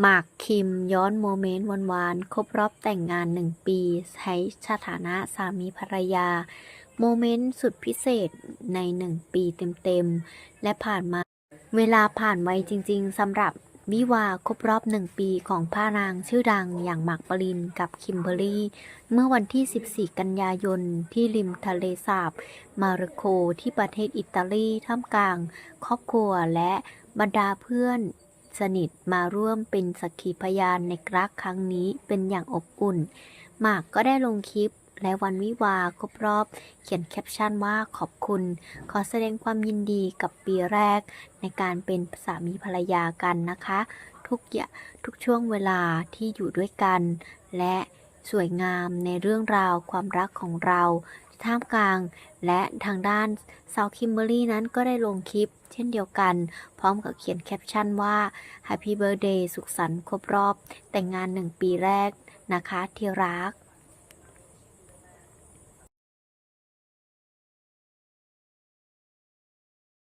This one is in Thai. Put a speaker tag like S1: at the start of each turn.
S1: หมากคิมย้อนโมเมนต์หวานๆครบรอบแต่งงานหนึ่งปี ใช้สถานะสามีภรรยา โมเมนต์สุดพิเศษในหนึ่งปีเต็มๆ และผ่านมา เวลาผ่านไวจริงๆสำหรับวิวาครบรอบหนึ่งปีของพระนางชื่อดังอย่างหมากปรินกับคิมเบอรรี่ เมื่อวันที่ 14 กันยายน ที่ริมทะเลสาบ มาร์โคที่ประเทศอิตาลีท่ามกลาง ครอบครัวและบรรดาเพื่อน สนิทมาร่วมเป็นสักขีพยานในรักครั้งนี้เป็นอย่างอบอุ่น หมากก็ได้ลงคลิปและวันวิวาครบรอบ เขียนแคปชั่นว่าขอบคุณ ขอแสดงความยินดีกับปีแรก ในการเป็นสามีภรรยากันนะคะ ทุกอย่างทุกช่วงเวลาที่อยู่ด้วยกัน และ สวยงามในเรื่องราวความรักของเราท่ามกลาง และทางด้านซาวคิมเบอรรี่นั้นก็ได้ลงคลิป เช่นเดียวกัน พร้อมกับเขียนแคปชั่นว่า Happy Birthday สุขสันต์ครบรอบ แต่งงานหนึ่งปีแรกนะคะที่รัก